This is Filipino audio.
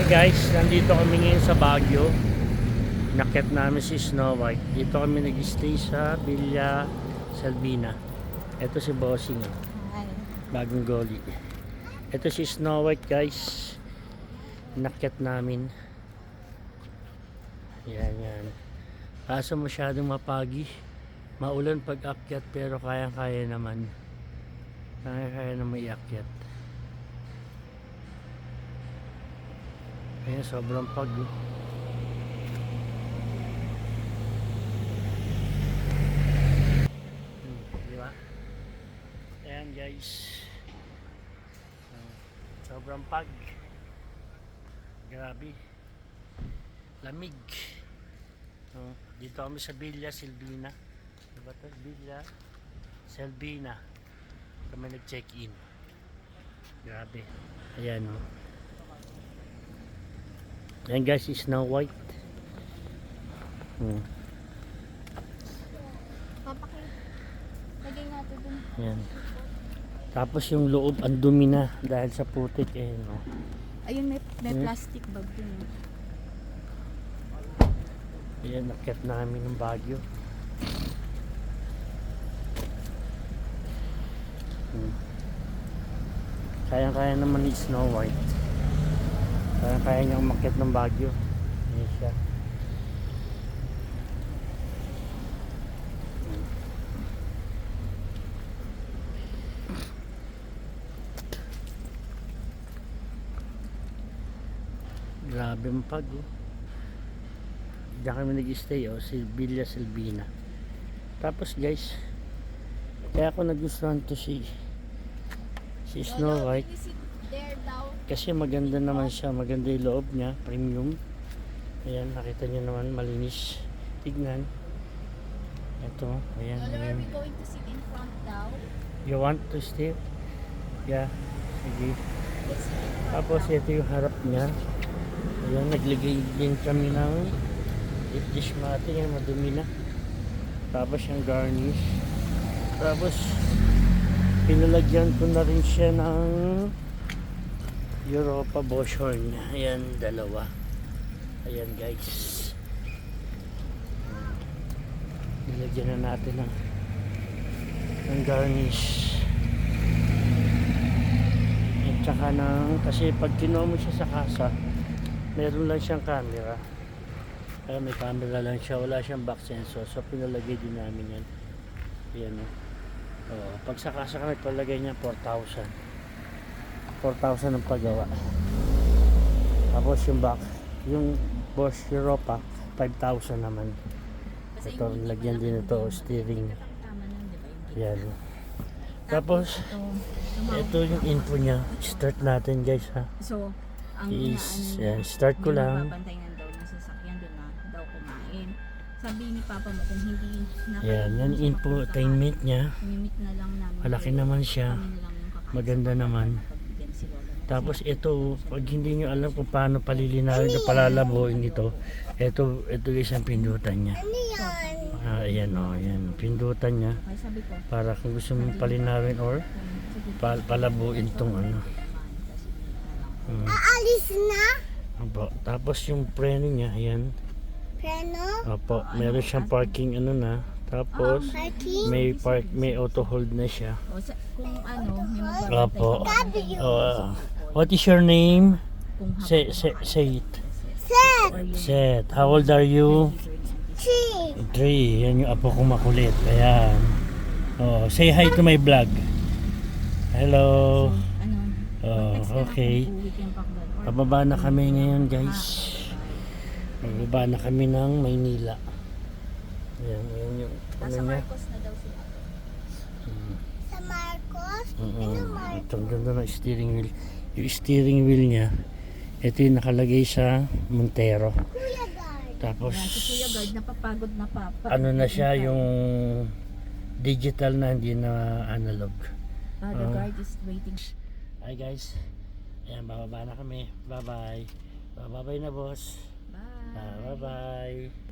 Hey guys, nandito kami ngayon sa Baguio. Nakit namin si Snow White. Dito kami nag-stay sa Villa Salvina. Ito si Bossing, oh. Bagong goli. Ito si Snow White guys. Nakit namin. Yan yan. Kaso masyadong mapagi. Maulan pag akyat pero kayang-kaya naman. Kaya-kaya na may Ayan, sobrang pag. Hmm, di ba? Ayan guys. Sobrang pag. Grabe. Lamig. Oh, dito kami sa Villa Silvina. Diba to? Villa Silvina. Kami nag-check-in. Grabe. Ayan oh. Ayan guys, Snow White. Hmm. Lagay natin dun. Ayan. Tapos yung loob ang dumi na dahil sa putik eh no. Ayun, may, may Hmm. plastic bag dun. eh. Ayan, nakit namin ng Baguio. Hmm. Kaya-kaya naman ni Snow White. Kaya-kaya niya umakyat ng Baguio. Ayan siya. Grabe ang pag oh. Diyan kami nag-stay oh, si Villa Silvina. Tapos guys, kaya ako nagustuhan to si si Snow White there daw. kasi maganda naman siya, maganda yung loob niya, premium. Ayan, nakita niyo naman malinis. Tignan. Ito, ayan. Lolo, are ayan. we going to sit in front daw? You want to stay? Yeah. Sige. Sit Tapos ito yung harap niya. Ayan, naglagay din kami ng deep dish mati yan, madumi na. Tapos yung garnish. Tapos pinalagyan ko na rin siya ng Europa Boschorn. Ayan, dalawa. Ayan guys. Nilagyan na natin ng ng garnish. At saka ng, kasi pag kinuha mo siya sa kasa, meron lang siyang camera. Kaya may camera lang siya, wala siyang back sensor. So pinalagay din namin yan. Yan o. Oh, pag sa kasa ka nagpalagay niya, 4,000. 4,000 ang paggawa. Tapos yung back, yung Bosch Europa, 5,000 naman. Ito, lagyan din ito, steering. Yan. Tapos, ito, yung info niya. Start natin guys ha. So, ang Is, yan, start ko lang. Sabi ni Papa mo kung hindi na Yan, yan infotainment niya. Mimit na lang namin. Malaki naman siya. Maganda naman. na pagbigyan si Lola ng Tapos ito, pag hindi nyo alam kung paano palilinawin o palalabuin ito, ito, ito guys ang pindutan niya. Ah, ayan o, ayan, pindutan niya Kaya sabi ko, para kung gusto mong palinawin or pal palabuin tong ano. Hmm. Aalis na? Opo. Tapos yung preno niya, ayan. Preno? Opo, meron siyang parking ano na. Tapos Parking? may park, may auto hold na siya. o, sa, kung ano, may magbabantay Opo. bahay. Oh, what is your name? Say, say, say it. Set! Seth, how old are you? Chi! Three. Yan yung apo ko makulit. Ayan. Oh, say hi to my vlog. Hello. ano, Oh, okay. Pababa na kami ngayon, guys. Pababa na kami ng Maynila. Ayan, ayan yung ano niya. Marcos na daw sila. Sa Marcos? Oo. Ito, ang ganda ng steering wheel. Yung steering wheel niya, ito yung nakalagay sa Montero. Tapos, Yan, si Kuya Guard, napapagod na pa. pa ano na siya, yung digital na, hindi na analog. The guard is waiting. Hi guys. Ayan, bababa na kami. Bye-bye. Bye-bye na boss. Bye. Ah, bye-bye.